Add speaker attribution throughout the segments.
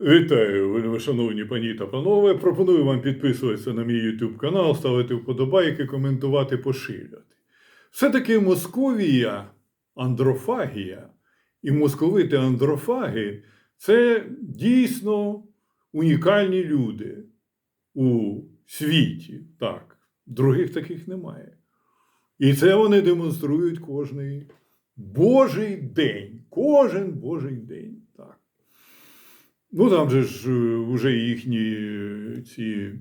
Speaker 1: Вітаю, шановні пані та панове. Пропоную вам підписуватися на мій YouTube канал, ставити вподобайки, коментувати, поширювати. Все-таки Московія андрофагія і московити андрофаги це дійсно унікальні люди у світі. Так, других таких немає. І це вони демонструють кожний Божий день. Кожен Божий день. Ну, там же ж е, вже їхні е, ці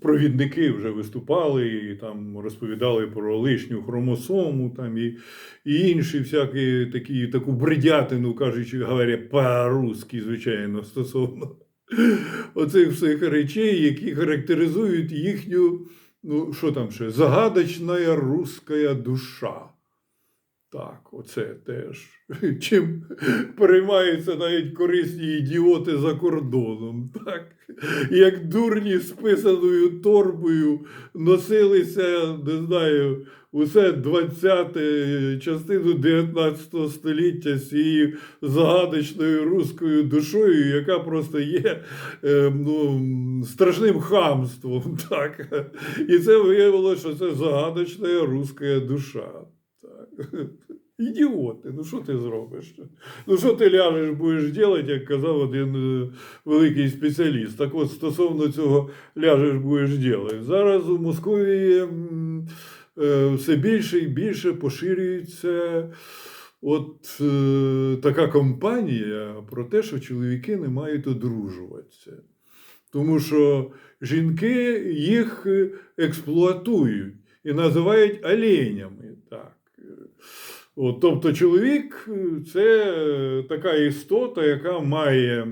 Speaker 1: провідники вже виступали і там розповідали про лишню хромосому, там і, і інші всякі такі, таку бредятину, кажучи, говоря по-русски, звичайно, стосовно оцих всіх речей, які характеризують їхню, ну, що там ще, загадочна руська душа. Так, оце теж. Чим переймаються навіть корисні ідіоти за кордоном. Так? Як дурні з писаною торбою носилися, не знаю, усе 20-те, частину 19 століття з цією загадочною руською душою, яка просто є е, ну, страшним хамством. Так? І це виявилося, що це загадочна руська душа. Так. Ідіоти, ну що ти зробиш? Ну що ти ляжеш, будеш робити, як казав один е, великий спеціаліст. Так от стосовно цього ляжеш, будеш робити. Зараз у Московії е, все більше і більше поширюється от е, така компанія про те, що чоловіки не мають одружуватися. Тому що жінки їх експлуатують і називають оленями. Так. От, тобто чоловік це така істота, яка має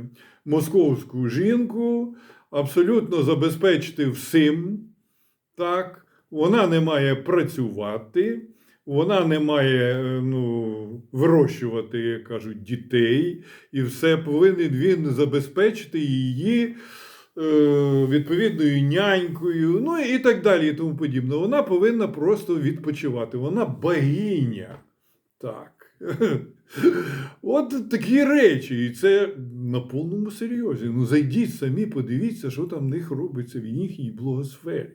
Speaker 1: московську жінку, абсолютно забезпечити всім. Так? Вона не має працювати, вона не має ну, вирощувати, як кажуть, дітей, і все повинен він забезпечити її. е, Відповідною нянькою, ну і так далі, і тому подібне. Вона повинна просто відпочивати. Вона богиня. Так. От такі речі. І це на повному серйозі. Ну, зайдіть самі, подивіться, що там в них робиться в їхній блогосфері.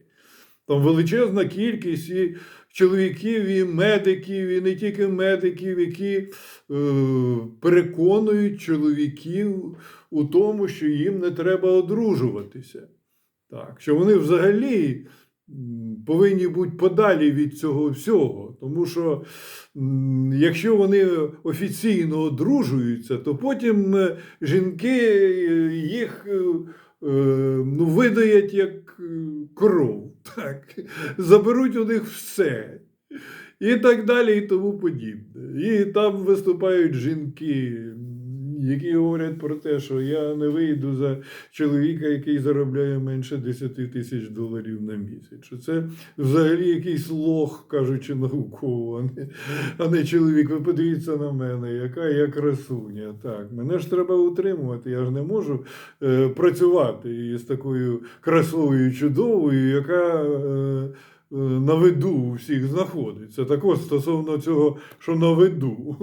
Speaker 1: Там величезна кількість і чоловіків, і медиків, і не тільки медиків, які е, переконують чоловіків у тому, що їм не треба одружуватися. Так, що вони взагалі повинні бути подалі від цього всього. Тому що якщо вони офіційно одружуються, то потім е, жінки е, їх е, ну, видаять як коров. Так? Заберуть у них все. І так далі, і тому подібне. І там виступають жінки, які говорять про те, що я не вийду за чоловіка, який заробляє менше 10 тисяч доларів на місяць. Це взагалі якийсь лох, кажучи науково, а не, чоловік. Ви подивіться на мене, яка я красуня. Так, мене ж треба утримувати. Я ж не можу е, працювати із такою красою чудовою, яка. Е, на виду у всіх знаходиться. Так от стосовно цього, що на виду.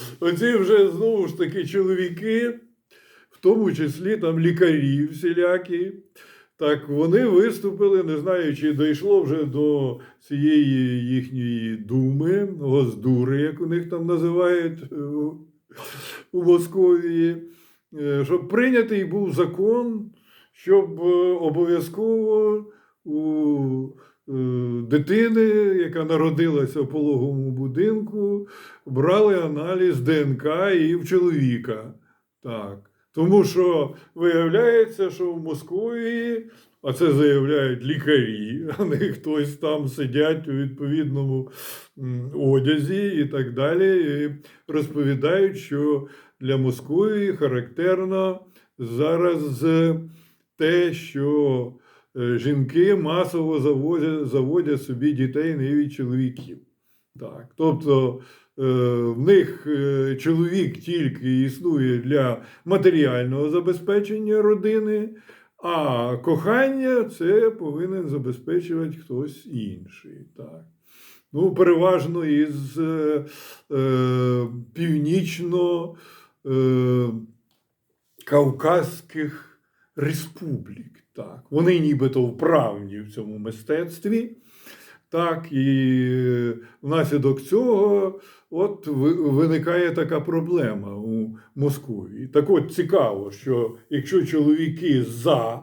Speaker 1: Оці вже знову ж таки чоловіки, в тому числі там лікарі всілякі. Так, вони виступили, не знаю, чи дійшло вже до цієї їхньої думи, госдури, як у них там називають е, у- Московії, е, щоб прийнятий був закон, щоб е, обов'язково у е, дитини, яка народилася в пологовому будинку, брали аналіз ДНК і в чоловіка. Так. Тому що виявляється, що в Москві, а це заявляють лікарі, а не хтось там сидять у відповідному одязі і так далі, і розповідають, що для Москви характерно зараз е, те, що е, жінки масово завозять, заводять собі дітей не від чоловіків. Так. Тобто е, в них е, чоловік тільки існує для матеріального забезпечення родини, а кохання це повинен забезпечувати хтось інший. Так. Ну, переважно із е, е, північно. Е, Кавказьких республік. Так. Вони нібито вправні в цьому мистецтві. Так, і внаслідок цього от виникає така проблема у Московії. Так от цікаво, що якщо чоловіки за,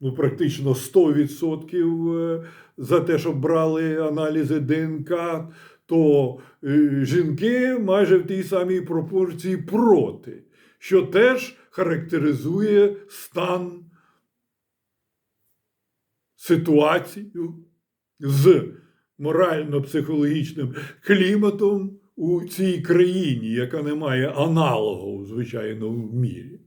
Speaker 1: ну практично 100% е, за те, щоб брали аналізи ДНК, то е, жінки майже в тій самій пропорції проти, що теж характеризує стан ситуацію з морально-психологічним кліматом у цій країні, яка не має аналогу, звичайно, в мірі.